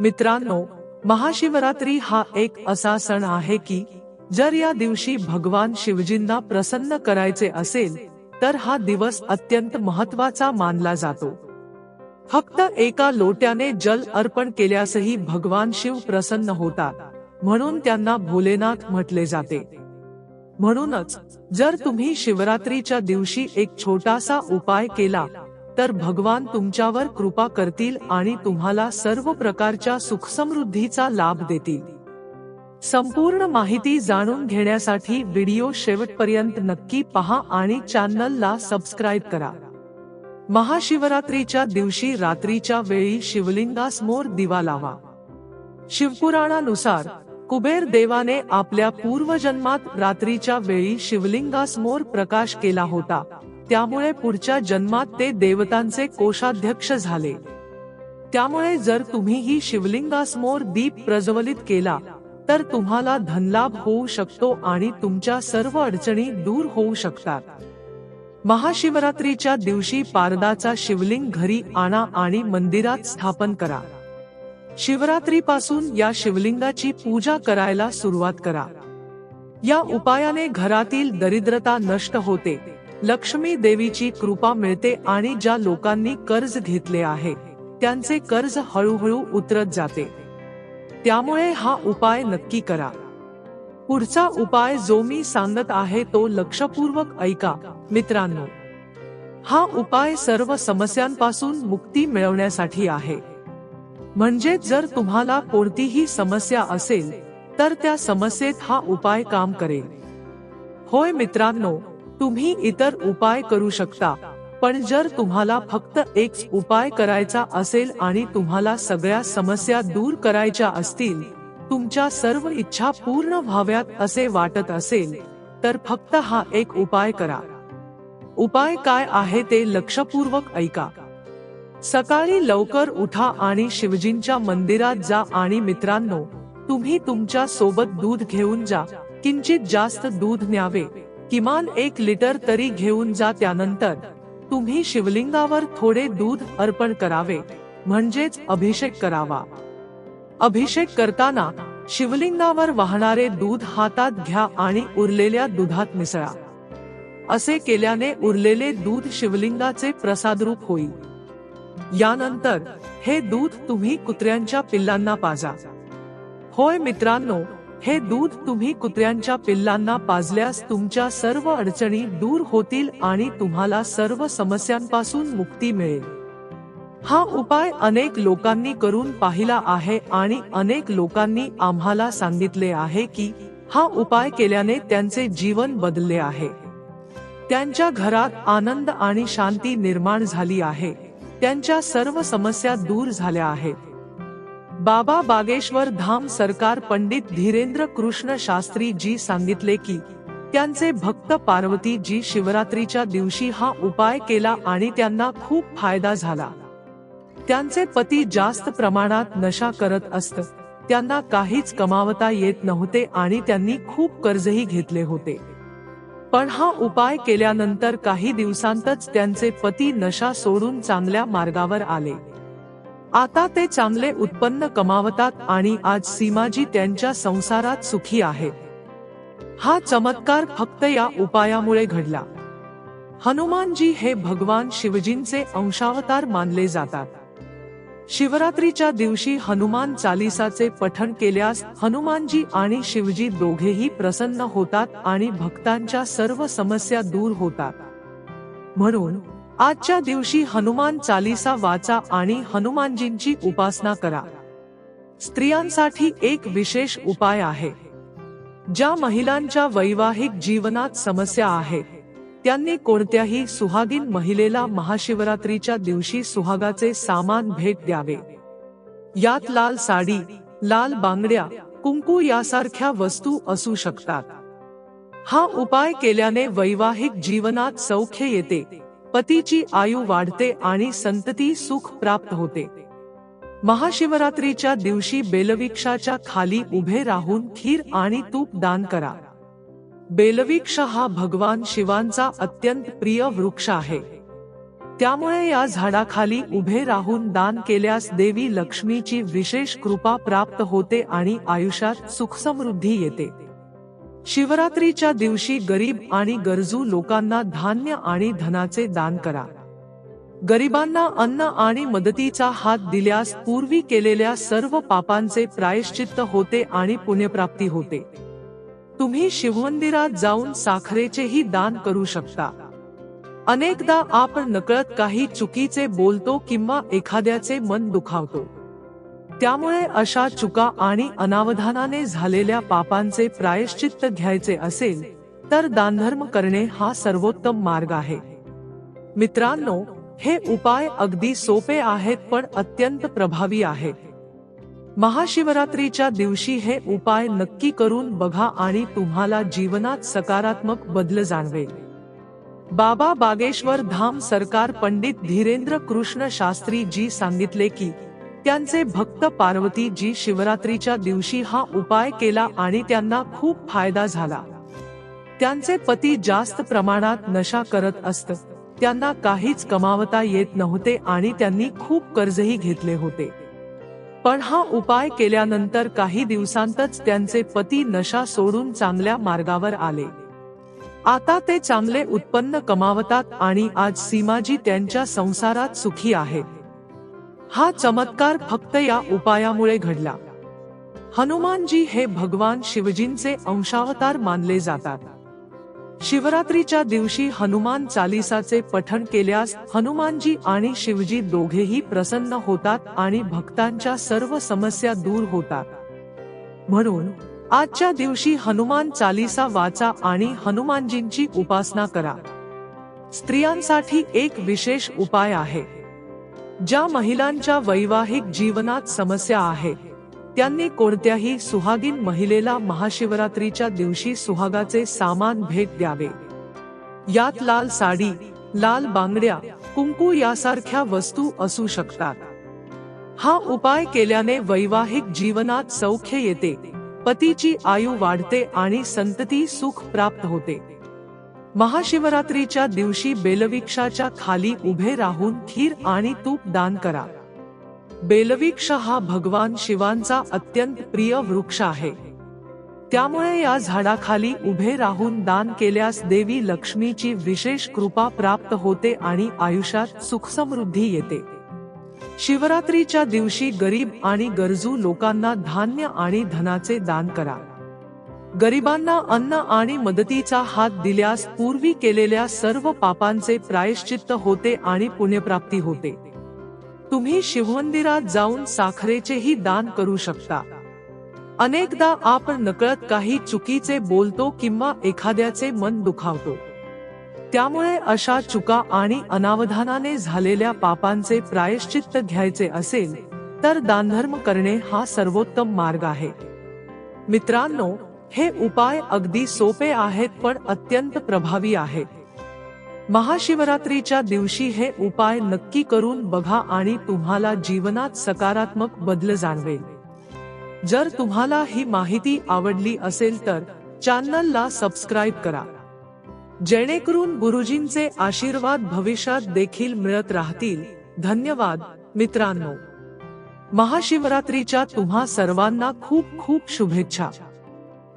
मित्रांनो महाशिवरात्री हा एक असा सण आहे की जर या दिवशी भगवान शिवजींना प्रसन्न करायचे असेल तर हा दिवस अत्यंत महत्त्वाचा मानला जातो. फक्त एका लोट्याने जल अर्पण केल्यासही भगवान शिव प्रसन्न होतात म्हणून त्यांना भोलेनाथ म्हटले जाते. म्हणूनच जर तुम्ही शिवरात्रीच्या दिवशी एक छोटासा उपाय केला तर भगवान तुमच्यावर कृपा करतील आणि तुम्हाला सर्व प्रकारच्या सुखसमृद्धीचा लाभ देतील. संपूर्ण माहिती जाणून घेण्यासाठी व्हिडिओ शेवटपर्यंत नक्की पहा आणि चॅनलला सबस्क्राईब करा. महाशिवरात्रीच्या दिवशी रात्रीच्या वेळी शिवलिंगासमोर दिवा लावा. शिवपुराणानुसार कुबेर देवाने आपल्या पूर्वजन्मात रात्रीच्या वेळी शिवलिंगासमोर प्रकाश केला होता. त्यामुळे पुढच्या जन्मात ते देवतांचे कोषाध्यक्ष झाले. त्यामुळे जर तुम्हीही शिवलिंगासमोर दीप प्रज्वलित केला तर तुम्हाला धनलाभ होऊ शकतो आणि तुमच्या सर्व अडचणी दूर होऊ शकतात. महाशिवरात्रीच्या दिवशी पारदाचा शिवलिंग घरी आणा आणि मंदिरात स्थापन करा. शिवरात्रीपासून या शिवलिंगाची पूजा करायला सुरुवात करा. या उपायाने घरातील दरिद्रता नष्ट होते. लक्ष्मी देवीची कृपा मिळते आणि ज्या लोकांनी कर्ज घेतले आहे त्यांचे कर्ज हळूहळू उतरत जाते. त्यामुळे हा उपाय नक्की करा. पुढचा उपाय जो मी सांगत आहे तो लक्षपूर्वक ऐका मित्रांनो. हा उपाय सर्व समस्यांपासून मुक्ती मिळवण्यासाठी आहे. म्हणजे जर तुम्हाला कोणतीही समस्या असेल तर त्या समस्येत हा उपाय काम करेल. होय मित्रांनो तुम्ही इतर उपाय करू शकता. पण जर तुम्हाला फक्त एक उपाय करायचा असेल आणि तुम्हाला सगळ्या समस्या दूर करायच्या असतील तुमच्या सर्व इच्छा पूर्ण व्हाव्यात असे वाटत असेल तर फक्त हा एक उपाय करा. उपाय काय आहे ते लक्षपूर्वक ऐका. सकाळी लवकर उठा आणि शिवजींच्या मंदिरात जा आणि मित्रांनो तुम्ही तुमच्यासोबत दूध घेऊन जा. किंचित जास्त दूध न्यावे. किमान एक लिटर तरी घेऊन जा त्यानंतर. तुम्ही शिवलिंगावर थोडे दूध अर्पण करावे. म्हणजेच अभिषेक करावा. अभिषेक करताना शिवलिंगावर वाहणारे दूध हातात घ्या आणि उरलेल्या दुधात मिसळा. असे केल्याने उरलेले दूध शिवलिंगाचे प्रसादरूप होईल. यानंतर हे दूध तुम्ही कुत्र्यांच्या पिल्लांना पाजा. होय मित्रांनो हे दूध तुम्ही कुत्र्यांच्या पिल्लांना पाजल्यास तुमच्या सर्व अडचणी दूर होतील आणि तुम्हाला सर्व समस्यांपासून मुक्ती मिळेल. हा उपाय अनेक लोकांनी करून पाहिला आहे आणि अनेक लोकांनी आम्हाला सांगितले आहे की हा उपाय केल्याने त्यांचे जीवन बदलले आहे. त्यांच्या घरात आनंद आणि शांती निर्माण झाली आहे. त्यांच्या सर्व समस्या दूर झाल्या आहेत. बाबा बागेश्वर धाम सरकार पंडित धीरेंद्र कृष्ण शास्त्री जी सांगितले की त्यांचे भक्त पार्वती जी शिवरात्रीच्या दिवशी हा उपाय केला आणि त्यांना खूप फायदा झाला. त्यांचे पती जास्त प्रमाणात नशा करत असत त्यांना काहीच कमावता येत नव्हते आणि त्यांनी खूप कर्जही घेतले होते. पण हा उपाय केल्यानंतर काही दिवसांतच त्यांचे पती नशा सोडून चांगल्या मार्गावर आले. आता ते चांगले उत्पन्न कमावतात आणि आज सीमाजी त्यांच्या संसारात सुखी आहेत हा चमत्कार फक्त या उपायामुळे घडला. हनुमानजी हे भगवान शिवजींचे अंशावतार मानले जातात. शिवरात्रीच्या दिवशी हनुमान चालिसाचे पठण केल्यास हनुमानजी आणि शिवजी दोघेही प्रसन्न होतात आणि भक्तांच्या सर्व समस्या दूर होतात. म्हणून आजच्या दिवशी हनुमान चालिसा वाचा आणि हनुमानजींची उपासना करा. स्त्रियांसाठी एक विशेष उपाय आहे. ज्या महिलांच्या वैवाहिक जीवनात समस्या आहे त्यांनी कोणत्याही सुहागीन महिलेला महाशिवरात्रीच्या दिवशी सुहागाचे सामान भेट द्यावे. यात लाल साडी लाल बांगड्या कुंकू यासारख्या वस्तू असू शकतात. हा उपाय केल्याने वैवाहिक जीवनात सौख्य येते. पतीची आयु वाढते आणि संतती सुख प्राप्त होते. महाशिवरात्रीच्या दिवशी बेलविक्षाच्या खाली उभे राहून खीर आणि तूप दान करा. बेलविक्ष हा भगवान शिवांचा अत्यंत प्रिय वृक्ष आहे. त्यामुळे या झाडाखाली उभे राहून दान केल्यास देवी लक्ष्मीची विशेष कृपा प्राप्त होते आणि आयुष्यात सुखसमृद्धी येते. शिवरात्रीच्या दिवशी गरीब आणि गरजू लोकांना धान्य आणि धनाचे दान करा. गरिबांना अन्न आणि मदतीचा हात दिल्यास पूर्वी केलेल्या सर्व पापांचे प्रायश्चित्त होते आणि पुण्यप्राप्ती होते. तुम्ही शिवमंदिरात जाऊन साखरेचेही दान करू शकता. अनेकदा आपण नकळत काही चुकीचे बोलतो किंवा एखाद्याचे मन दुखावतो. त्यामुळे अशा चुका आणि अनावधानाने झालेल्या पापांचे प्रायश्चित्त घ्यायचे असेल तर दानधर्म करणे हा सर्वोत्तम मार्ग आहे. मित्रांनो हे उपाय अगदी सोपे आहेत पण अत्यंत प्रभावी आहेत महाशिवरात्रीच्या दिवशी हे उपाय नक्की करून बघा आणि तुम्हाला जीवनात सकारात्मक बदल जाणवेल. बाबा बागेश्वर धाम सरकार पंडित धीरेंद्र कृष्ण शास्त्री जी सांगितले की त्यांचे भक्त पार्वती जी शिवरात्रीच्या दिवशी हा उपाय केला आणि त्यांना खूप फायदा झाला. त्यांचे पती जास्त प्रमाणात नशा करत असत. त्यांना काहीच कमावता येत नव्हते आणि त्यांनी खूप कर्जही घेतले होते. पण हा उपाय केल्यानंतर काही दिवसांतच त्यांचे पती नशा सोडून चांगल्या मार्गावर आले. आता ते चांगले उत्पन्न कमावतात आणि आज सीमाजी त्यांच्या संसारात सुखी आहेत हा चमत्कार फक्त या उपायामुळे घडला. हनुमानजी हे भगवान शिवजींचे अंशावतार मानले जातात. शिवरात्रीच्या दिवशी हनुमान चालिसाचे पठण केल्यास हनुमानजी आणि शिवजी दोघेही प्रसन्न होतात आणि भक्तांच्या सर्व समस्या दूर होतात. म्हणून आजच्या दिवशी हनुमान चालिसा वाचा आणि हनुमानजींची उपासना करा. स्त्रियांसाठी एक विशेष उपाय आहे. ज्या महिलांच्या वैवाहिक जीवनात समस्या आहेत त्यांनी कोणत्याही सुहागीन महिलेला महाशिवरात्रीच्या दिवशी सुहागाचे सामान भेट द्यावे. यात लाल साडी लाल बांगड्या कुंकू यासारख्या वस्तू असू शकतात. हा उपाय केल्याने वैवाहिक जीवनात सौख्य येते पतीची आयु वाढते आणि संतती सुख प्राप्त होते. महाशिवरात्रीच्या दिवशी बेलविक्षाच्या खाली उभे राहून खीर आणि तूप दान करा. बेलविक्ष हा भगवान शिवांचा अत्यंत प्रिय वृक्ष आहे. त्यामुळे या झाडाखाली उभे राहून दान केल्यास देवी लक्ष्मीची विशेष कृपा प्राप्त होते आणि आयुष्यात सुखसमृद्धी येते. शिवरात्रीच्या दिवशी गरीब आणि गरजू लोकांना धान्य आणि धनाचे दान करा. गरिबांना अन्न आणि मदतीचा हात दिल्यास पूर्वी केलेल्या सर्व पापांचे प्रायश्चित्त होते आणि पुण्यप्राप्ती होते. तुम्ही शिवमंदिरात जाऊन साखरेचेही दान करू शकता. अनेकदा आपण नकळत काही चुकीचे बोलतो किंवा एखाद्याचे मन दुखावतो. त्यामुळे अशा चुका आणि अनावधानाने झालेल्या पापांचे प्रायश्चित्त घ्यायचे असेल तर दानधर्म करणे हा सर्वोत्तम मार्ग आहे. मित्रांनो हे उपाय अगदी सोपे आहेत पण अत्यंत प्रभावी आहेत. महाशिवरात्रीच्या दिवशी हे उपाय नक्की करून बघा आणि तुम्हाला जीवनात सकारात्मक बदल जाणवेल. जर तुम्हाला ही माहिती आवडली असेल तर चॅनलला सबस्क्राईब करा. जेणेकरून गुरुजींचे आशीर्वाद भविष्यात देखील मिळत राहतील. धन्यवाद मित्रांनो. महाशिवरात्रीच्या तुम्हा सर्वांना खूप खूप शुभेच्छा.